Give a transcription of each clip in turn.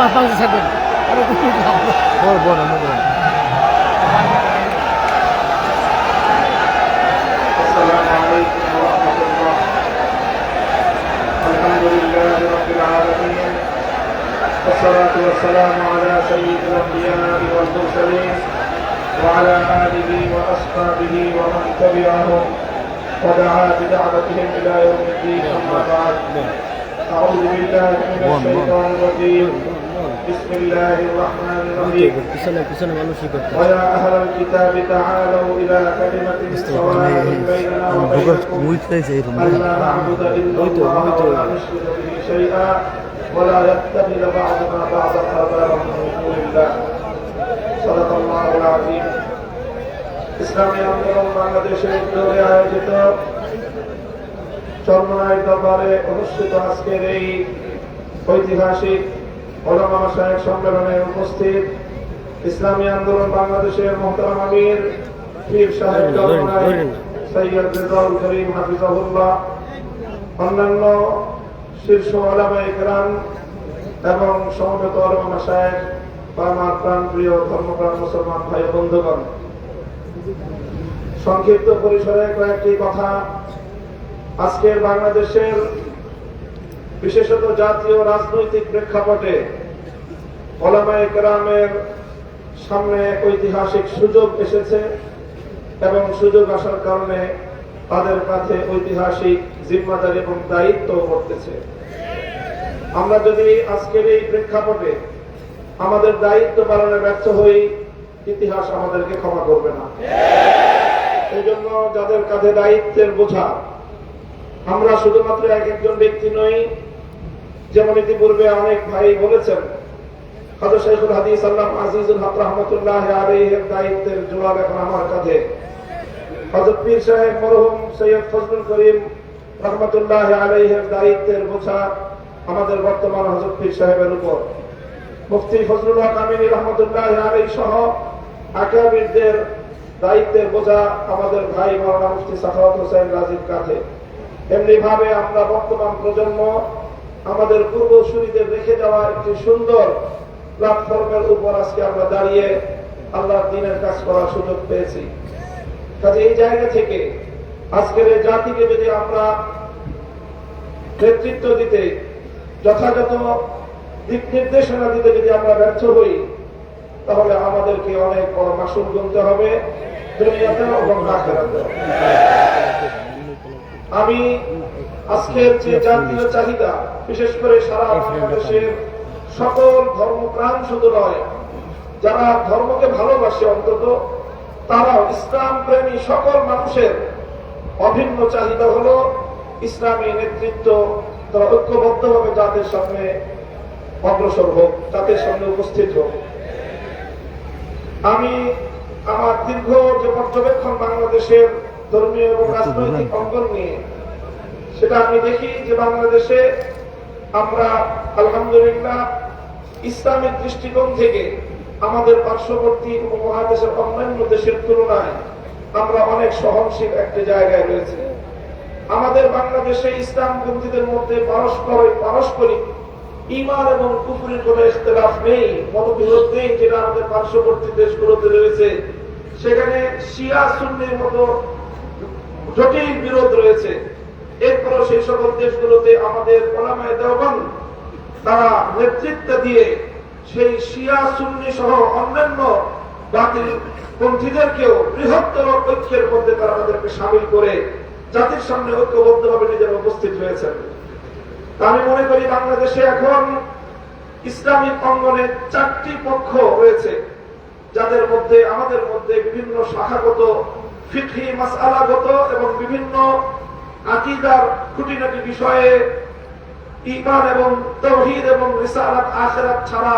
পাশে থাকবেন আরে তুমি খাও। বল বল আমি বল السلام عليكم ورحمة الله الحمد لله رب العالمين والصلاة والسلام على سيد الأنبياء والمرسلين وعلى آله وأصحابه ومن تبعهم ودعا بدعوتهم إلى يوم الدين أما بعد أعوذ بالله من الشيطان الرجيم بسم الله الرحمن الرحيم পিছনে পিছনে মানুষই করতে ويا أهل الكتاب تعالوا إلى كلمة سواء بيننا وبينكم মুইতেছে এরকম ألا نعبد إلا الله ولا نشرك به شيئا ولا يتخذ بعضنا بعضا أربابا من دون الله صدق الله العظيم ইসলামী আন্দোলন বাংলাদেশের উদ্যোগে আয়োজিত চন্দ্রনায় দরবারে অনুষ্ঠিত আজকের এই ঐতিহাসিক ওলামা সাহেব সম্মেলনে উপস্থিত ইসলামী আন্দোলন বাংলাদেশের মোহতারাম আমির পীর সাহেব সৈয়দ রেজাউল করিম হাফিজাহুল্লাহ অন্যান্য শীর্ষ ওলামা ইকরাম এবং সমবেত ওলামা সাহেব বা আমার প্রাণ প্রিয় ধর্মপ্রাণ মুসলমান ভাই বন্ধুগণ। সংক্ষিপ্ত পরিসরে কয়েকটি কথা। আজকের বাংলাদেশের বিশেষত জাতীয় রাজনৈতিক প্রেক্ষাপটে ওলামায়ে কেরামের সামনে ঐতিহাসিক সুযোগ এসেছে এবং সুযোগ আসার কারণে তাদের কাছে ঐতিহাসিক জিম্মাদারি এবং দায়িত্ব পড়তেছে আমরা যদি আজকের এই প্রেক্ষাপটে আমাদের দায়িত্ব পালনে ব্যর্থ হই, ইতিহাস আমাদেরকে ক্ষমা করবে না। এই জন্য যাদের কাঁধে দায়িত্বের বোঝা, আমরা শুধুমাত্র এক একজন ব্যক্তি নই যেমন ইতিপূর্বে অনেক ভাই বলেছেন দায়িত্বের আমার পীর সাহেব সৈয়দ করিম দায়িত্বের বোঝা আমাদের বর্তমান সাহেবের উপর। মুফতি দায়িত্বের বোঝা আমাদের ভাই মাওলানা মুফতি সাখাওয়াত হোসেন রাজীব কাঁধে। এমনি ভাবে আমরা বর্তমান প্রজন্ম আমাদের পূর্বসূরীদের রেখে যাওয়া একটি সুন্দর প্ল্যাটফর্মের উপর আজকে আমরা দাঁড়িয়ে আল্লাহর দিনের কাজ করার সুযোগ পেয়েছি। কাজে এই জায়গা থেকে আজকের এই জাতিকে যদি আমরা নেতৃত্ব দিতে, যথাযথ দিক নির্দেশনা দিতে যদি আমরা ব্যর্থ হই, তাহলে আমাদেরকে অনেক বড় মাসুল গুনতে হবে আমি আজকের যে জাতীয় চাহিদা বিশেষ করে সারা বাংলাদেশের সকল ধর্মপ্রাণ শুধু নয় যারা ধর্মকে ভালোবাসে অন্তত তারাও ইসলাম প্রেমী সকল মানুষের অভিন্ন চাহিদা হলো ইসলামী নেতৃত্ব তারা ঐক্যবদ্ধভাবে জাতির সামনে অগ্রসর হোক জাতির সামনে উপস্থিত হোক। আমি আমার দীর্ঘ যে পর্যবেক্ষণ বাংলাদেশের ধর্মীয় এবং রাজনৈতিক অঙ্গন নিয়ে সেটা আমি দেখি যে বাংলাদেশে আমরা, আলহামদুলিল্লাহ ইসলামিক দৃষ্টিকোণ থেকে আমাদের পার্শ্ববর্তী উপমহাদেশের অন্যান্য দেশের তুলনায় আমরা অনেক সহনশীল একটা জায়গায় রয়েছে। আমাদের বাংলাদেশে ইসলামপন্থীদের মধ্যে পারস্পর, পারস্পরিক ইমান এবং কুফুরির কোন ইখতলাফ নেই মতবিরোধ নেই যেটা আমাদের পার্শ্ববর্তী দেশগুলোতে রয়েছে। সেখানে শিয়া, সুন্নির মতো জটিল বিরোধ রয়েছে। এরপরও সেই সকল দেশগুলোতে আমাদের ওলামায়ে দেওবন্দ তারা নেতৃত্ব দিয়ে সেই শিয়া, সুন্নি সহ অন্যান্য বাতিল পন্থীদেরকেও বৃহত্তর ঐক্যের মধ্যে তারা তাদেরকে সামিল করে জাতির সামনে ঐক্যবদ্ধভাবে নিজেরা উপস্থিত হয়েছেন। আমি মনে করি বাংলাদেশে এখন ইসলামিক অঙ্গনে চারটি পক্ষ রয়েছে, যাদের মধ্যে, আমাদের মধ্যে বিভিন্ন শাখাগত, ফিকহি মাসআলাগত এবং বিভিন্ন আকিদার খুঁটিনাটি বিষয়ে ইমান এবং তৌহিদ এবং রিসালাত আখেরাত ছাড়া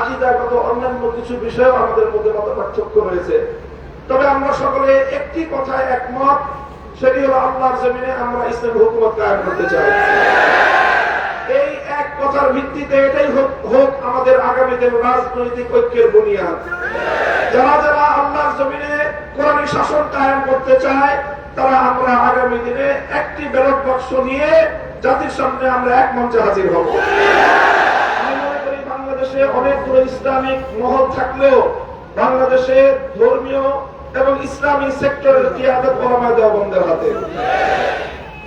আকিদাগত অন্যান্য কিছু বিষয় আমাদের মধ্যে মত পার্থক্য রয়েছে। তবে আমরা সকলে একটি কথায় একমত, সেটি হলো আল্লাহর জমিনে আমরা ইসলাম হুকুমত কায়েম করতে চাই। এই এক কথার ভিত্তিতে এটাই হোক আমাদের আগামী দিন রাজনৈতিক ঐক্যের বুনিয়াদ। যারা যারা আল্লাহর জমিনে কোরআনী শাসন কায়েম করতে চায় তারা আমরা আগামী দিনে একটি ব্যালট বাক্স নিয়ে জাতির সামনে আমরা এক মঞ্চে হাজির হব। আমি মনে করি বাংলাদেশে অনেকগুলো ইসলামিক মহল থাকলেও বাংলাদেশে ধর্মীয় এবং ইসলামী সেক্টরের কিয়াদত ওলামায়ে দেওবন্দের হাতে।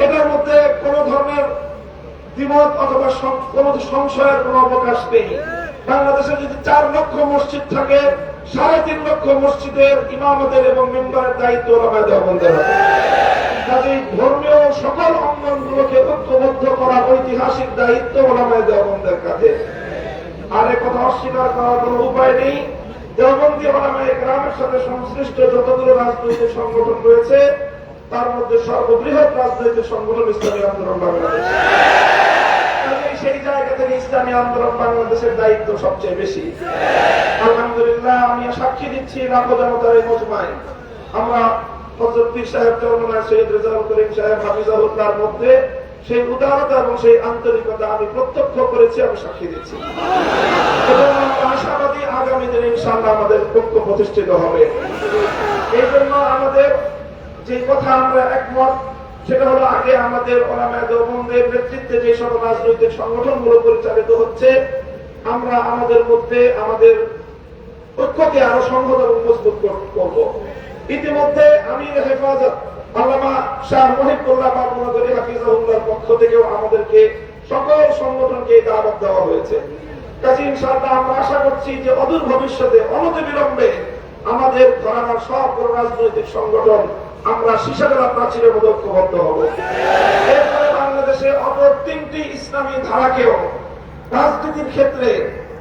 এটার মধ্যে কোন ধরনের দ্বিমত অথবা কোন সংশয়ের কোন অবকাশ নেই। বাংলাদেশে যদি চার লক্ষ মসজিদ থাকে সাড়ে তিন লক্ষ মসজিদের ইমামদের এবং মেম্বারের দায়িত্ব ওলামায়ে হাতে কাজেই ধর্মীয় সকল অঙ্গনগুলোকে ঐক্যবদ্ধ করা ঐতিহাসিক দায়িত্ব ওলামায়ে দেওবন্দের কাছে আর কথা অস্বীকার করার কোন উপায় নেই। দেওবন্দি ওলামায়ে গ্রামের সাথে সংশ্লিষ্ট যতগুলো রাজনৈতিক সংগঠন রয়েছে, তার মধ্যে সর্ববৃহৎ রাজনৈতিক সংগঠন ইসলামী আন্দোলন বাংলাদেশ। সেই জায়গা থেকে ইসলামী আন্দোলন বাংলাদেশের দায়িত্ব সবচেয়ে বেশি। আলহামদুলিল্লাহ আমি সাক্ষী দিচ্ছি আমরা সেই উদারতা এবং সেই আন্তরিকতা আমি প্রত্যক্ষ করেছি, আমি সাক্ষী দিচ্ছি। আশাবাদী আগামী দিনে ইনশাআল্লাহ আমাদের পক্ষ প্রতিষ্ঠিত হবে। এই জন্য আমাদের যে কথা আমরা একমত, সেটা হলো আগে আমাদের নেতৃত্বে যে সকল রাজনৈতিক সংগঠনগুলো পরিচালিত হচ্ছে, আমরা আমাদের মধ্যে আমাদের ঐক্যকে আরও সংহত এবং মজবুত করব। ইতিমধ্যে আমি হেফাজত আল্লামা শাহ মহিবুল্লাহ বাবুনগরী হাফিজাহুল্লাহর পক্ষ থেকেও আমাদেরকে সকল সংগঠনকে দাওয়াত দেওয়া হয়েছে। ইনশাআল্লাহ, আমরা আশা করছি যে অদূর ভবিষ্যতে আমাদের ঘরানার সব রাজনৈতিক সংগঠন আমরা শিশাগলা প্রাচীরের মধ্যে ঐক্যবদ্ধ হব। এরপরে বাংলাদেশে অপর তিনটি ইসলামী ধারাকেও রাজনীতির ক্ষেত্রে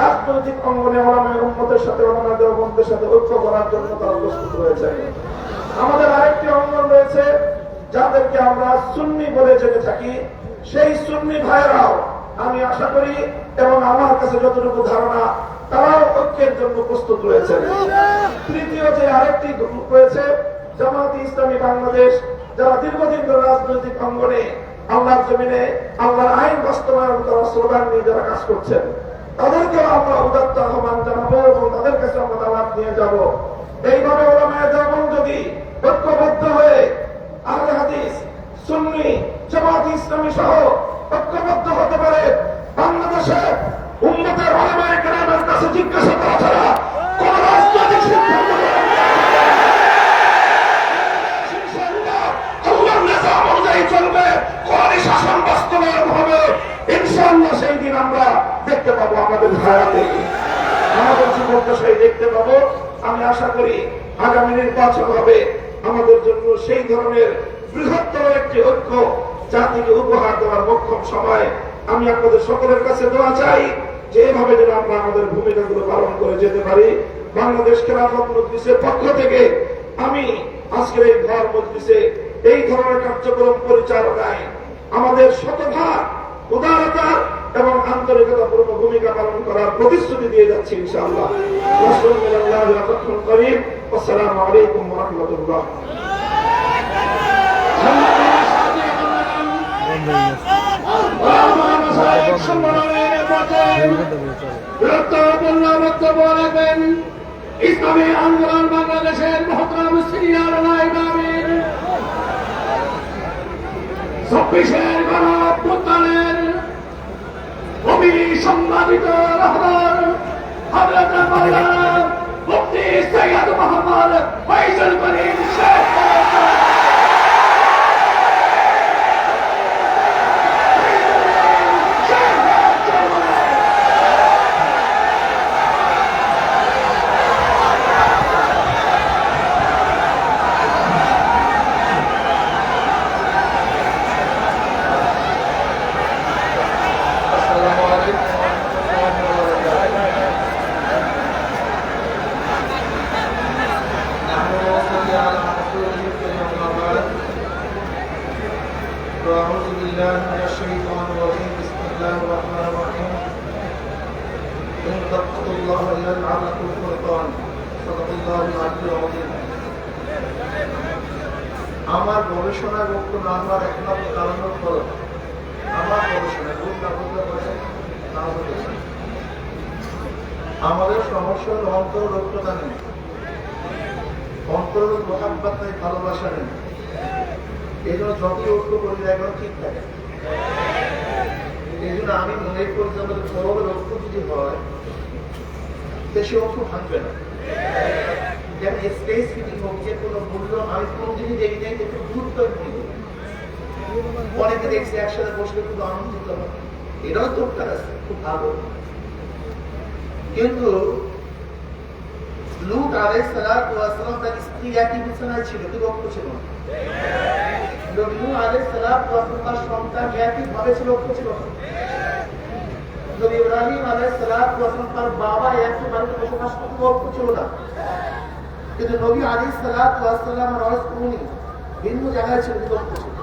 রাজনৈতিক অঙ্গনে ওলামায় উম্মতের সাথে ওলামা দেওবন্দের সাথে ঐক্য করার জন্য তারা প্রস্তুত রয়েছে। আমাদের আরেকটি অঙ্গন রয়েছে, যাদেরকে আমরা সুন্নি বলে জেনে থাকি। সেই সুন্নি ভাইয়েরাও, আমি আশা করি এবং আমার কাছে যতটুকু ধারণা, তারাও ঐক্যের জন্য প্রস্তুত রয়েছেন তৃতীয় যে আরেকটি গ্রুপ রয়েছে জামাতি ইসলামী বাংলাদেশ, যারা দীর্ঘদিন ধরে রাজনৈতিক অঙ্গনে, আল্লাহর জমিনে, আল্লাহর আইন বাস্তবায়ন করার স্লোগান নিয়ে যারা কাজ করছেন। তাদেরকেও আমরা উদাত্ত আহ্বান জানাব এবং তাদের কাছে আমরা দাওয়াত নিয়ে যাব। এইভাবে ওলামায় যেমন যদি ঐক্যবদ্ধ হয়ে আহলে হাদিস, সুন্নি জামাত ইসলামী সহ ঐক্যবদ্ধ হতে পারে, বাংলাদেশে উন্নতের ওলামায় গ্রামের কাছে জিজ্ঞাসা করা ছাড়া কোন রাজনৈতিক সিদ্ধান্ত নেওয়া আল্লাহর নিজাম অনুযায়ী চলবে কোরআনী শাসন বাস্তবায়ন হবে ইনশাআল্লাহ সেই দিন আমরা দেখতে পাবো আমাদের হায়াতে আমাদের জীবনটা সেই দেখতে পাবো আমি আশা করি আগামী নির্বাচন হবে আমাদের জন্য সেই ধরনের বৃহত্তর একটি ঐক্য জাতিকে উপহার দেওয়ার মক্ষম সময় আমি আপনাদের সকলের কাছে দোয়া চাই যে এভাবে যেন আমরা আমাদের ভূমিকাগুলো পালন করে যেতে পারি। বাংলাদেশ খেলাফত মজলিসের পক্ষ থেকে আমি আজকের এই ঘর মজলিসে এই ধরনের কার্যক্রম পরিচালনায় আমাদের শতভাগ উদারতা এবং আন্তরিকতা পূর্ণ ভূমিকা পালন করার প্রতিশ্রুতি দিয়ে যাচ্ছি ইনশাআল্লাহ। আসসালামু আলাইকুম রহমতুল্লাহ। গুরুত্বপূর্ণ বক্তব্য রাখবেন ইসলামী আন্দোলন বাংলাদেশের মহতরাম সিনিয়র নাইবামের চব্বিশের গণপুত্তরের কবি সম্মানিত রহমান হজরত মাওলানা মুফতি সৈয়দ মোহাম্মদ ফয়জুল করিম শেখ। على رسوله أما بعد فأعوذ بالله من الشيطان الرجيم بسم الله الرحمن الرحيم إن تتقوا الله يجعل لكم فرقان صدق الله العلي العظيم আমার গবেষণায় বক্তব্য আনবার একমাত্র কারণ হল আমার গবেষণায় আমাদের সমস্যার অন্তর রক্তদানে নেই অন্তর মোহাম্মত নেই ভালোবাসা নেই এই জন্য যতই ঐক্য করি না, এখন ঠিক থাকে। এই জন্য আমি মনে করি যে আমাদের বড় লক্ষ্য যদি হয় দেশে ঐক্য থাকবে না। যেমন স্পেস ফিটিং হোক, যে কোনো মূল্য, আমি কোনো জিনিস দেখি নাই যে খুব গুরুত্ব অনেকে দেখছি একসাথে বসলে খুব আনন্দিত হয়। এটাও দরকার আছে, খুব ভালো। কিন্তু লুট আলাইহিস সালাতু ওয়াস সালাম তার স্ত্রী একই বিছানায় ছিল কিন্তু ঐক্য ছিল নবী আলাইহিস সালাতু ওয়াস সালাম তার সন্তান একই ভাবে ছিল ঐক্য ছিল। নবী ইব্রাহিম আলাইহিস সালাতু ওয়াস সালাম তার বাবা একই বাড়িতে বসবাস করতে ঐক্য ছিল না। কিন্তু নবী ওয়াস সালাম ওয়াস ভিন্ন জায়গায় ছিল কিন্তু ছিল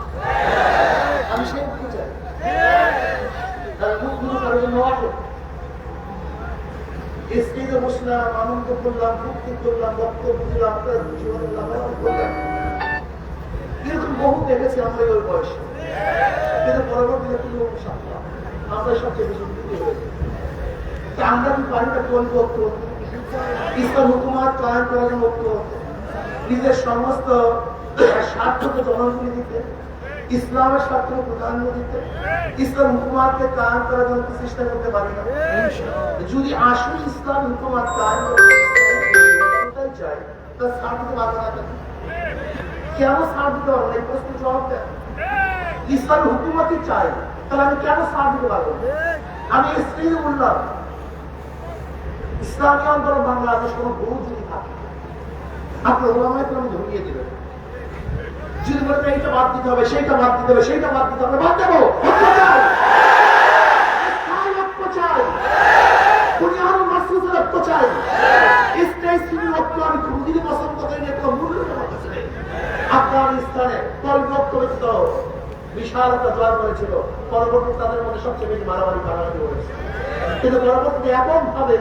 আমি সেই ঐক্য চাই তার মুখগুলো কারোর জন্য অযোগ্য স্ত্রীতে বসলাম আনন্দ করলাম ফুর্তি করলাম বক্তব্য দিলাম জীবনে করলাম এরকম বহু দেখেছি আমরা ওই বয়সে। কিন্তু পরবর্তীতে কোনো আমরা সবচেয়ে বেশি দুঃখী হয়েছি। আমরা কি ঐক্য ইসলাম কায়ন করার নিজের সমস্ত স্বার্থকে করে দিতে ইসলামের স্বার্থকে প্রাধান্য দিতে ইসলাম হুকুমাতকে কায়ন করার জন্য কি চেষ্টা করতে পারি না? যদি আসল ইসলাম হুকুমাত করতে চাই তা ছাড় দিতে পারব না। কেন? কেন ছাড় দিতে পারব এই প্রশ্নের জবাব দেন। ইসলাম হুকুমতই চাই তাহলে আমি কেন ছাড় দিতে পারব? আমি স্ত্রী বললাম ইসলামী আন্দোলন বাংলাদেশ কোনো ভুল যদি থাকে আপনার ওলামায় ধরিয়ে দেবেন। যদি বলেন এইটা বাদ দিতে হবে, সেইটা বাদ দিতে হবে, সেইটা বাদ দিতে হবে, বাদ দেবো। বিশাল একটা পরবর্তী তাদের সবচেয়ে বেশি মারামারি কিন্তু ভাবে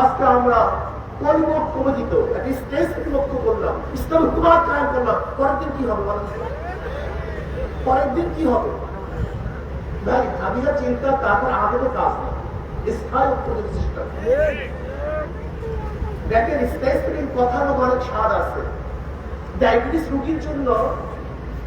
আজকে আমরা পরের দিন কি হবে চিন্তা, তারপর আগে কাজ না স্থায়ী উত্তরের চেষ্টা। দেখেন ফিটিং কথার অনেক স্বাদ আছে। ডায়াবেটিস রোগীর জন্য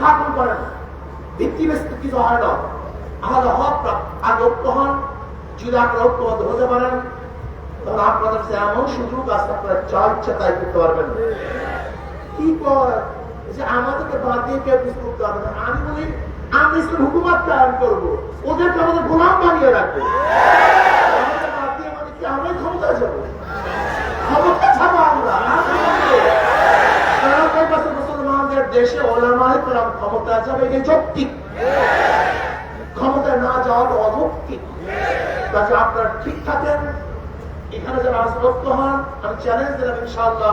স্থাপন করেন। ভিত্তি বেশি কিছু হয় না আমাদের হক। আগে ঐক্য হন যদি আপনারা ঐক্যবদ্ধ হতে পারেন তাহলে আপনাদের কাছে এমন সুযোগ আছে, আপনারা যা ইচ্ছা তাই করতে পারবেন। কি কর যে আমাদেরকে বাদ দিয়ে কেউ কিছু করতে পারবে না। আমি বলি আমি ইসলাম হুকুমাত কায়ন করব। ওদেরকে আমাদের গোলাম বানিয়ে রাখব। আমাদের বাদ দিয়ে মানে কি, আমরাই ক্ষমতায় যাব? ক্ষমতা যাব আমরা। দেশে ওলামায় কালাম ক্ষমতা যাবে এটা যৌক্তিক। ক্ষমতা না যাওয়াটা অযৌক্তিক। তাকে আপনারা ঠিক থাকেন। এখানে যারা আসবক্ত হন, আমি চ্যালেঞ্জ দিলাম, ইনশাআল্লাহ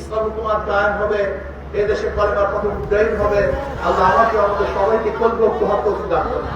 ইসলাম হুকুমাত কায়েম হবে এদেশে কলেমার প্রথম উদ্যায়ন হবে। আল্লাহ আমাকে, আমাদের সবাইকে কল্প হক দান করুন।